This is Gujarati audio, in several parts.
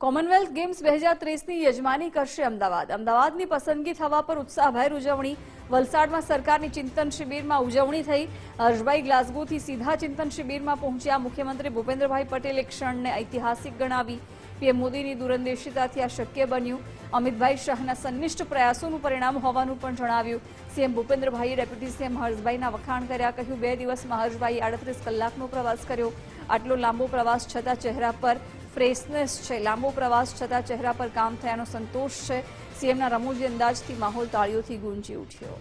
કોમનવેલ્થ ગેમ્સ બે હજાર ત્રીસની યજમાની કરશે અમદાવાદ. અમદાવાદની પસંદગી થવા પર ઉત્સાહભેર ઉજવણી. વલસાડમાં સરકારની ચિંતન શિબિરમાં ઉજવણી થઈ. હર્ષભાઈ ગ્લાસગોથી સીધા ચિંતન શિબિરમાં પહોંચ્યા મુખ્યમંત્રી ભૂપેન્દ્રભાઈ પટેલે ક્ષણને ઐતિહાસિક ગણાવી. પીએમ મોદીની દૂરંદેશિતાથી આ શક્ય બન્યું. અમિતભાઈ શાહના સંનિષ્ઠ પ્રયાસોનું પરિણામ હોવાનું પણ જણાવ્યું. સીએમ ભૂપેન્દ્રભાઈએ ડેપ્યુટી સીએમ હર્ષભાઈના વખાણ કર્યા, કહ્યું, બે દિવસમાં હર્ષભાઈએ આડત્રીસ કલાકનો પ્રવાસ કર્યો. આટલો લાંબો પ્રવાસ છતાં ચહેરા પર ફ્રેશનેસ છે. લાંબો પ્રવાસ છતાં ચહેરા પર કામ થયાનો સંતોષ છે. સીએમના રમૂજી અંદાજથી માહોલ તાળીઓથી ગુંજી ઉઠ્યો.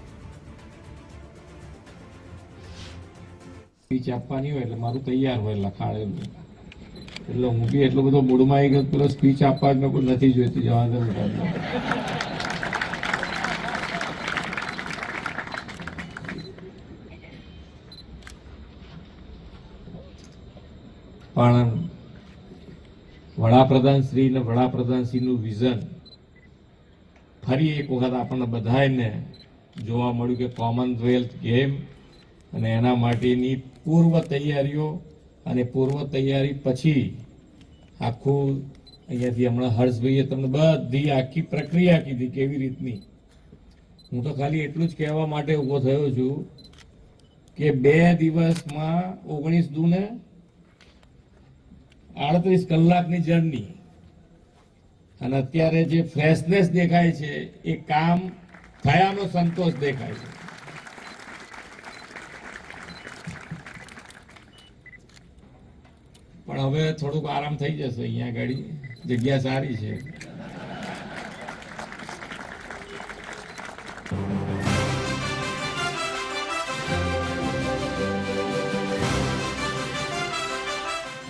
સ્પીચ આપવાની હોય એટલે મારું તૈયાર હોય લખાડેલું એટલે હું બી એટલો બધો મૂડમાં આવી ગયો સ્પીચ આપવા જ મેં નથી જોઈતી, જવા દે પણ વડાપ્રધાન શ્રી અને વડાપ્રધાન શ્રીનું વિઝન ફરી એક વખત આપણને બધાને જોવા મળ્યું કે કોમનવેલ્થ ગેમ અને એના માટેની પૂર્વ તૈયારીઓ અને પૂર્વ તૈયારી પછી આખું અહીંયાથી હમણાં હર્ષભાઈએ તમને બધી આખી પ્રક્રિયા કીધી કેવી રીતની. હું તો ખાલી એટલું જ કહેવા માટે ઊભો થયો છું કે બે દિવસમાં ઓગણીસ દૂને આડત્રીસ કલાકની જર્ની અને અત્યારે જે ફ્રેશનેસ દેખાય છે, એ કામ થયાનો સંતોષ દેખાય છે. પણ હવે થોડુંક આરામ થઈ જશે અહીંયા આગળ જગ્યા સારી છે.